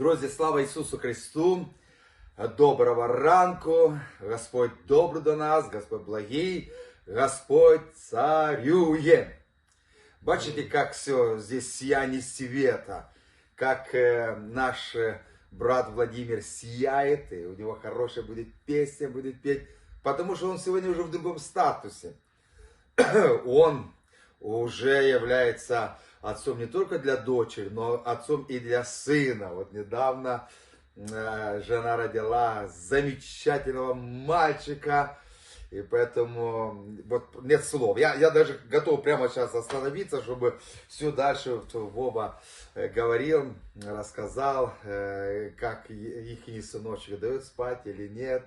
Друзі, слава Ісусу Христу! Доброго ранку! Господь добрий до нас, Господь благий, Господь царює. Бачите, как все здесь сияние света, как э, наш э, брат Владимир сияет, и у него хорошая будет песня, будет петь, потому что он сегодня уже в другом статусе. Он уже является отцом не только для дочери, но отцом и для сына. Вот недавно э, жена родила замечательного мальчика, и поэтому вот нет слов. Я, я даже готов прямо сейчас остановиться, чтобы все дальше Вова э, говорил, рассказал, э, как их сыночек дает спать или нет,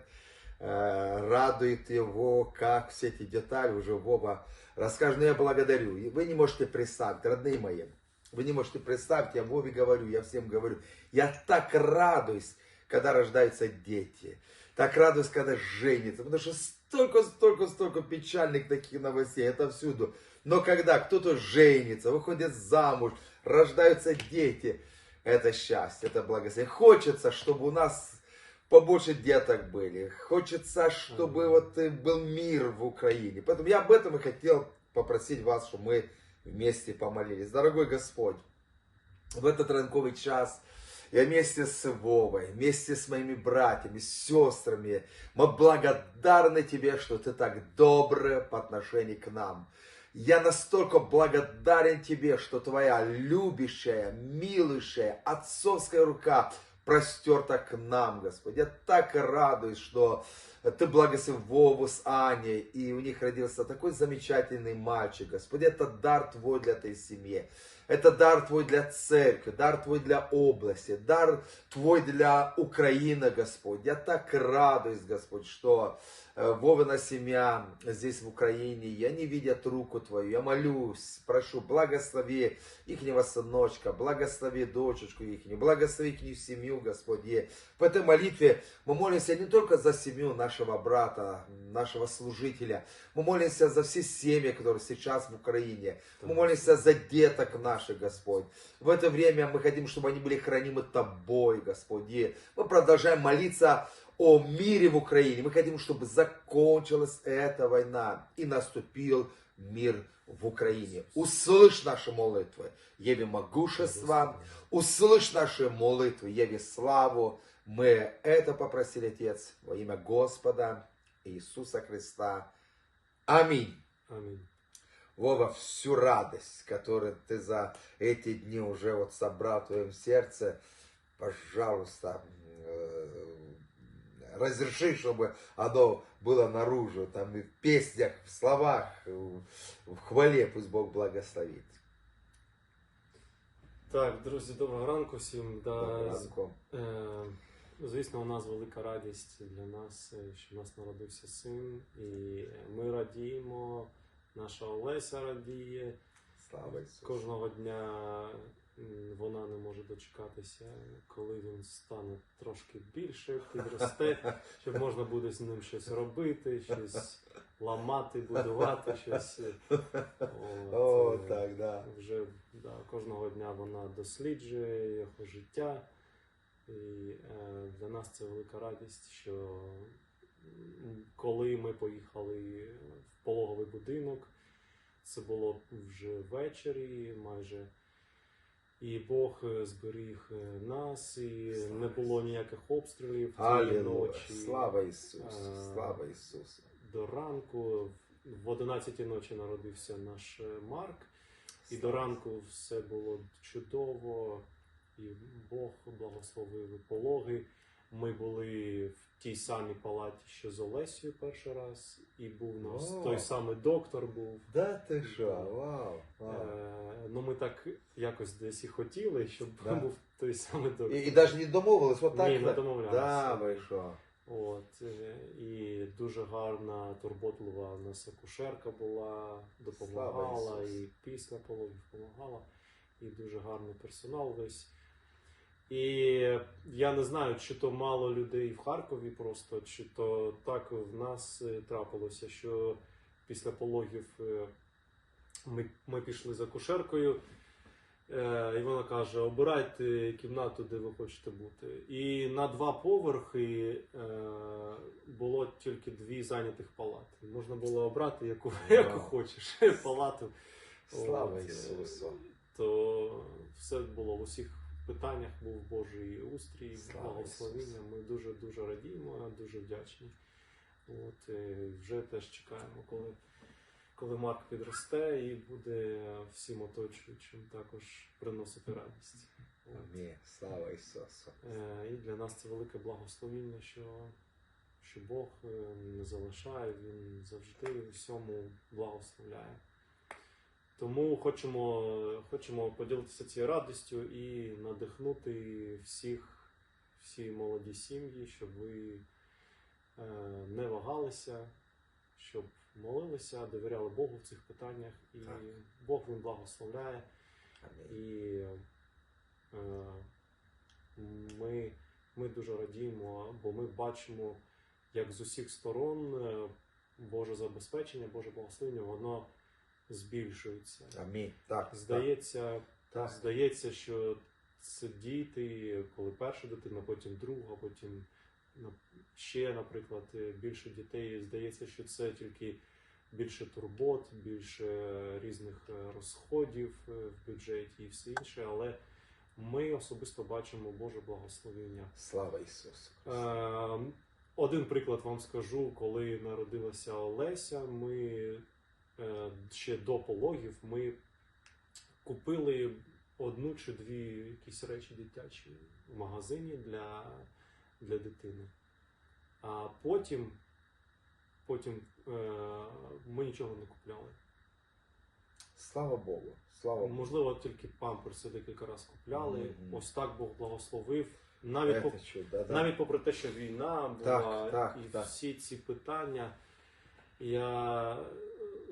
радует его, как все эти детали уже Вова расскажет. Но я благодарю. Вы не можете представить, родные мои, вы не можете представить, я Вове говорю, я всем говорю, я так радуюсь, когда рождаются дети. Так радуюсь, когда женятся, потому что столько, столько, столько печальных таких новостей, это всюду. Но когда кто-то женится, выходит замуж, рождаются дети, это счастье, это благословение. Хочется, чтобы у нас побольше деток были. Хочется, чтобы вот э, был мир в Украине. Поэтому я об этом и хотел попросить вас, чтобы мы вместе помолились. Дорогой Господь, в этот ранковый час я вместе с Вовой, вместе с моими братьями, сестрами, мы благодарны Тебе, что Ты так добр по отношению к нам. Я настолько благодарен Тебе, что Твоя любящая, милующая, отцовская рука простерта к нам, Господь. Я так радуюсь, что Ты благословил Вову с Аней, и у них родился такой замечательный мальчик, Господь. Это дар Твой для этой семьи. Это дар Твой для церкви, дар Твой для области, дар Твой для Украины, Господь. Я так радуюсь, Господь, что Вовина семья здесь в Украине, и они видят руку Твою. Я молюсь, прошу, благослови ихнего сыночка, благослови дочечку ихнюю, благослови их семью, Господь. И в этой молитве мы молимся не только за семью нашего брата, нашего служителя, мы молимся за все семьи, которые сейчас в Украине. Мы молимся за деток наших, Господь. В это время мы хотим, чтобы они были хранимы Тобой, Господь. И мы продолжаем молиться о мире в Украине. Мы хотим, чтобы закончилась эта война и наступил мир в Украине. Услышь наши молитвы, яви могущество, услышь наши молитвы, яви славу. Мы это попросили, Отец, во имя Господа Иисуса Христа. Аминь. Амінь. Вова, всю радость, которую ты за эти дни уже вот собрал в твоем сердце, пожалуйста, э, разреши, чтобы оно было наружу, там и в песнях, в словах, в в хвале, пусть Бог благословит. Так, друзі, доброго ранку всім. Да, Доброго ранку. е, звісно, у нас велика радість для нас, е, що в нас народився син, і ми радіємо. Наша Олеся радіє. Слава Ісусу. Кожного дня вона не може дочекатися, коли він стане трошки більше, підросте, щоб можна буде з ним щось робити, щось ламати, будувати, щось. е, от, О, е, так, да. вже да, кожного дня вона досліджує його життя. І е, для нас це велика радість, що коли ми поїхали в пологовий будинок, це було вже ввечері майже. І Бог е, зберіг е, нас, і не було ніяких обстрілів цієї ночі Слава Ісусу. Е, Слава Ісусу. до ранку. В 11 ночі народився наш Марк. І до ранку все було чудово, і Бог благословив пологи. Ми були в тій самій палаті, що з Олесією перший раз, і був у нас О. той самий доктор був. Да ти що? Вау. вау. Е, ну ми так якось десь і хотіли, щоб Да. був той самий доктор. І, і навіть не домовились, так. Ні, не домовлялися. Да, ви що? От, е, і дуже гарна, турботлива у нас акушерка була, допомагала, Слава Ісусу. і після пологів допомагала, і дуже гарний персонал весь. І я не знаю, чи то мало людей в Харкові просто, чи то так в нас е, трапилося, що після пологів е, ми, ми пішли за акушеркою. Е, і вона каже: обирайте кімнату, де ви хочете бути. І на два поверхи було тільки дві зайнятих палати. Можна було обрати яку, яку хочеш палату. Слава Ісусу. То все було в усіх питаннях був Божий устрій, благословіння. Ми дуже дуже радіємо, дуже вдячні. От е, вже теж чекаємо, коли, коли Марк підросте і буде всім оточуючим також приносити радість. Амінь. Слава Ісусу. Е, І для нас це велике благословіння, що, що Бог е, не залишає, Він завжди у всьому благословляє. Тому хочемо, хочемо поділитися цією радістю і надихнути всіх, всі молоді сім'ї, щоб ви е, не вагалися, щоб молилися, довіряли Богу в цих питаннях, і Так. Бог він благословляє. І е, ми, ми дуже радіємо, бо ми бачимо, як з усіх сторон е, Боже забезпечення, Боже благословення, воно збільшується. Амінь. Так. Здається, Так. здається, що це діти, коли перша дитина, потім друга, потім ще, наприклад, більше дітей. Здається, що це тільки більше турбот, більше різних е, розходів е, в бюджеті і все інше. Але ми особисто бачимо Боже благословення. Слава Ісусу. Е, Один приклад вам скажу, коли народилася Олеся, ми ще до пологів ми купили одну чи дві якісь речі дитячі в магазині для, для дитини. А потім, потім е, ми нічого не купляли. Слава Богу. Слава Богу. Можливо, тільки памперси декілька разів купляли. Мгм. Ось так Бог благословив. Навіть по Це чудо, да. навіть попри те, що війна була Так, так, і так. всі ці питання, я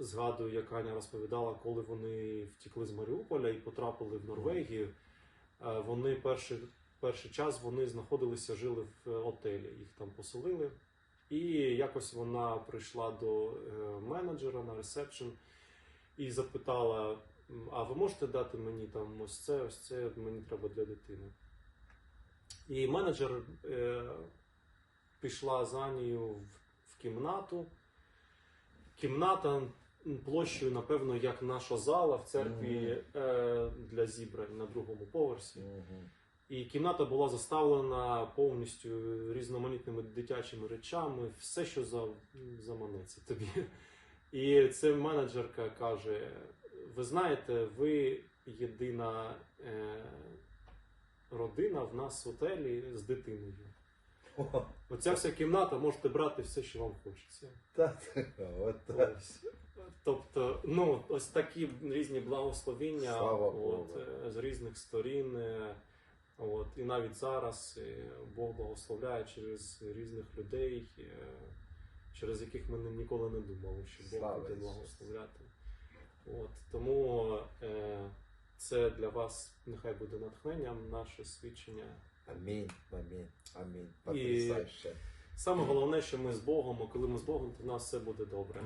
згадую, як Аня розповідала, коли вони втекли з Маріуполя і потрапили в Норвегію. е, Вони перший, перший час вони знаходилися, жили в е, отелі, їх там поселили. І якось вона прийшла до е, менеджера на ресепшн і запитала: а ви можете дати мені там ось це, ось це мені треба для дитини. І менеджер е, пішла за нею в, кімнату. Кімната площею, напевно, як наша зала в церкві е, для зібрань на другому поверсі. І кімната була заставлена повністю різноманітними дитячими речами, все, що за, заманеться тобі. І це менеджерка каже: ви знаєте, ви єдина е, родина в нас в готелі з дитиною. Оця вся кімната можете брати все, що вам хочеться. та- От так. Ось. Тобто, ну, ось такі різні благословіння Слава от, Богу. е, з різних сторін. е, От, і навіть зараз е, Бог благословляє через різних людей, через яких ми ніколи не думали, що Бог Слава буде благословляти. От, тому е, це для вас нехай буде натхненням, наше свідчення. Амінь. Амінь. Амінь. І-. Саме головне, що ми з Богом, а коли ми з Богом, то в нас все буде добре.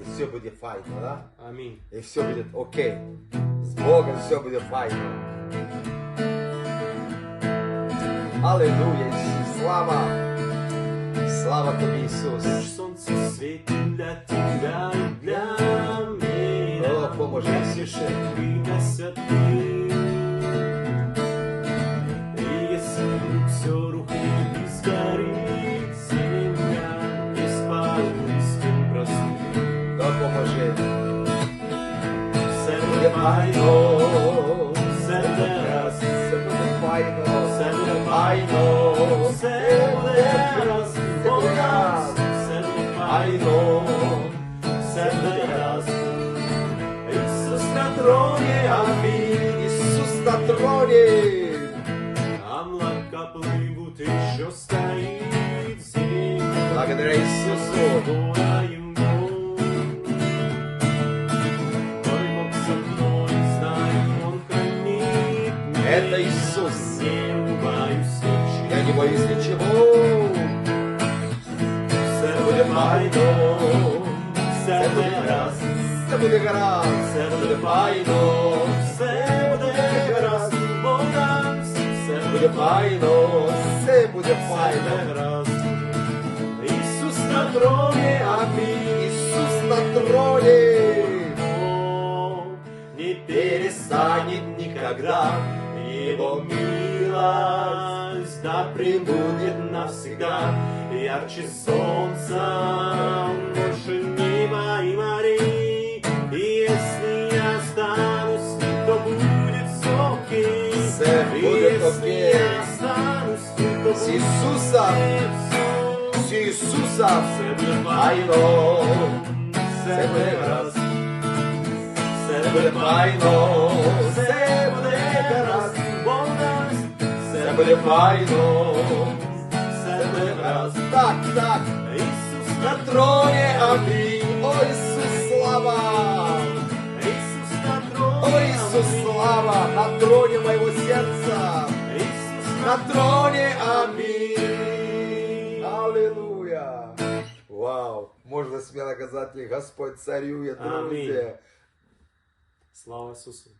І все буде файно, да? Амінь. І все буде окей. З Богом все буде файно. Аллилуйя, Ісус, слава! Слава тобі, Ісус! Солнце светит для тебя для меня. О, поможи, Гасишь двигайся ты. Все Буде буде файно, файно. все буде раз, Все буде файно. все буде Файно. файно, все Это Иисус. Я не боюсь нічого. Все буде файно, все буде раз, Все буде гаразд. все буде файно, все буде буде файно, все буде все файно. Ісус на троні, Аминь. Иисус на троне. Не перестанет никогда Его милость да пребудет навсегда. Ярче солнца больше неба и морей. И если я останусь то будет все окей. Все И будет окей. С будет Иисусом, с Иисусом будет файно. все буде гаразд. Все Все буде буде Все Все буде буде файно, все все буде буде гаразд. гаразд. Так, так. Ісус На троне, аминь. О, Иисус, слава! Ісус на троні. О, Иисус, слава! На троне моего сердца! Ісус На троне, аминь! Аллилуйя! Вау! Можно смело казати, Господь царює, друзі. Амінь. Слава Ісусу.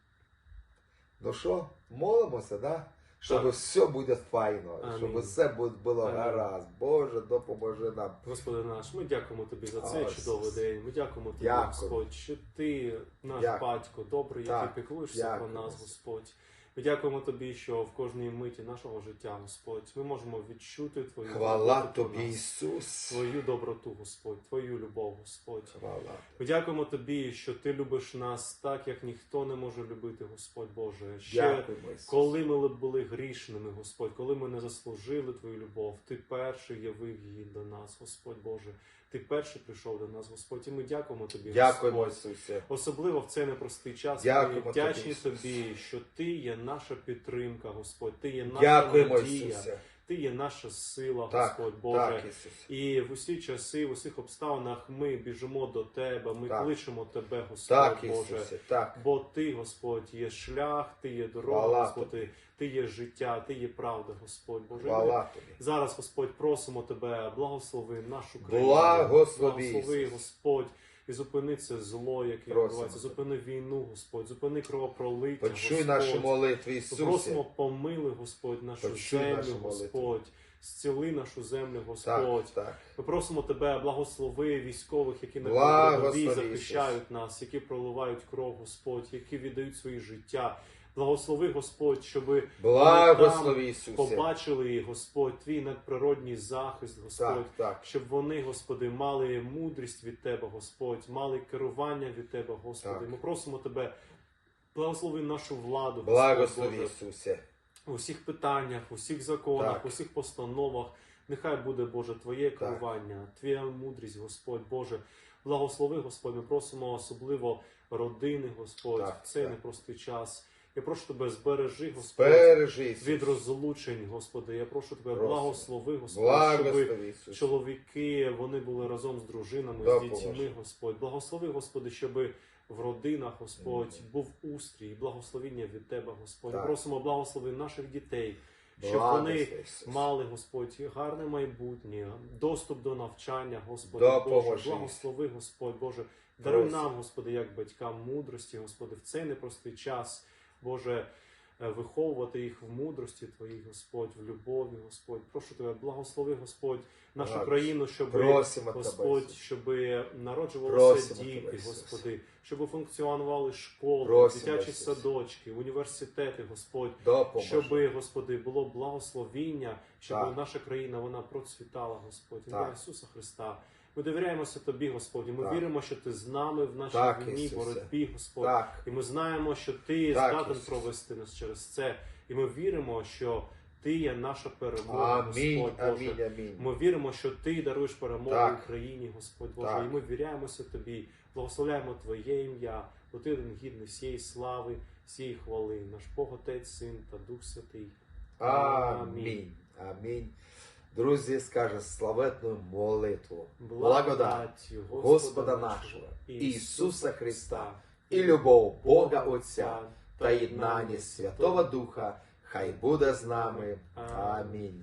Ну що, молимося, да? Щоб Так. все буде файно, Амінь. щоб все було Амінь. гаразд. Боже, допоможи нам. Господи наш, ми дякуємо тобі за цей Ось. чудовий день. Ми дякуємо тобі, Дякую. Господь, що ти наш Дякую. батько добрий, який піклуєшся про нас, Господь. Ми дякуємо тобі, що в кожній миті нашого життя, Господь, ми можемо відчути твою Хвала доброту тобі, Ісус. твою доброту, Господь, твою любов, Господь. Хвала. Ми дякуємо тобі, що ти любиш нас так, як ніхто не може любити, Господь Боже. Ще Дякуємо, Ісус. коли ми були грішними, Господь, коли ми не заслужили Твою любов, Ти перший явив її до нас, Господь Боже. Ти перший прийшов до нас, Господь, і ми дякуємо тобі. Дякуємо, Господь. Ісусе. Особливо в цей непростий час. Дякуємо ми вдячні тобі, тобі, що ти є наша підтримка, Господь. Ти є наша Дякуємо, надія, Ісусе. Ти є наша сила, Так, Господь Боже. так, Ісус. І в усі часи, в усіх обставинах ми біжимо до тебе, ми Так. кличемо тебе, Господь Так, Боже. Ісусе, так. Бо ти, Господь, є шлях, ти є дорога, Хвала Господи, ти є життя, ти є правда, Господь Боже. Ми Хвала тобі. Зараз, Господь, просимо тебе, благослови нашу країну. Благослови, благослови Господь. І зупини це зло, яке Просимо відбувається. Зупини війну, Господь, зупини кровопролиття. Почуй Господь. наші молитви, Ісусе. Просимо помили, Господь, нашу Почуй землю, нашу. Господь. Зціли нашу землю, Господь. так. Ми просимо тебе, благослови військових, які на передовій захищають нас, які проливають кров, Господь, які віддають свої життя. Благослови, Господь, щоби Благослови, Ісусе. побачили, Господь, твій надприродній захист, Господь. Так, так. Щоб вони, Господи, мали мудрість від Тебе, Господь, мали керування від Тебе, Господи. Так. Ми просимо Тебе, благослови нашу владу, Господь Благослови, Боже Ісусе. у всіх питаннях, у всіх законах, Так. у всіх постановах. Нехай буде, Боже, Твоє керування, Твоя мудрість, Господь Боже. Благослови, Господь, ми просимо особливо родини, Господь, Так, в цей так. непростий час. Я прошу тебе, збережи, Господь, від розлучень, Господи. Я прошу тебе, Просимо. благослови, Господь, щоб Ісус. чоловіки вони були разом з дружинами, з Допоможи. дітьми, Господь. Благослови, Господи, щоб в родинах, Господь, був устрій, благословіння від Тебе, Господь. Так. Просимо благослови наших дітей, щоб Благослови, вони Ісус. мали, Господь, гарне майбутнє, доступ до навчання, Господи Допоможи. Боже. Благослови, Господь Боже. Даруй Просимо. нам, Господи, як батькам мудрості, Господи, в цей непростий час, Боже. е, Виховувати їх в мудрості Твоїй, Господь, в любові, Господь. Прошу тебе, благослови, Господь, нашу Так. країну, щоб Просимо Господь, Ісус. щоб народжувалися діти. Господи, щоб функціонували школи, Просимо, дитячі Ісус. садочки, університети, Господь. Допоможи. Щоб, Господи, було благословіння, щоб Так. наша країна вона процвітала, Господь. Ім'я Ісуса Христа. Ми довіряємося Тобі, Господь. і Ми Так. віримо, що Ти з нами в нашій Так, війні, боротьбі, Господь. Так. І ми знаємо, що Ти Так, здатен Ісусе. провести нас через це. І ми віримо, що Ти є наша перемога, Амінь, Господь Боже. амінь, амінь. Ми віримо, що ти даруєш перемогу Так. Україні, Господь Боже, Так. і ми віряємося тобі, благословляємо Твоє ім'я, бо ти один гідний всієї слави, всієї хвали, наш Бог, Отець, Син та Дух Святий. Амінь. Амінь. Друзі, скаже славетну молитву. Благодать Господа нашого, Ісуса Христа, і любов Бога Отця та єднання Святого Духа, хай буде з нами. Амінь.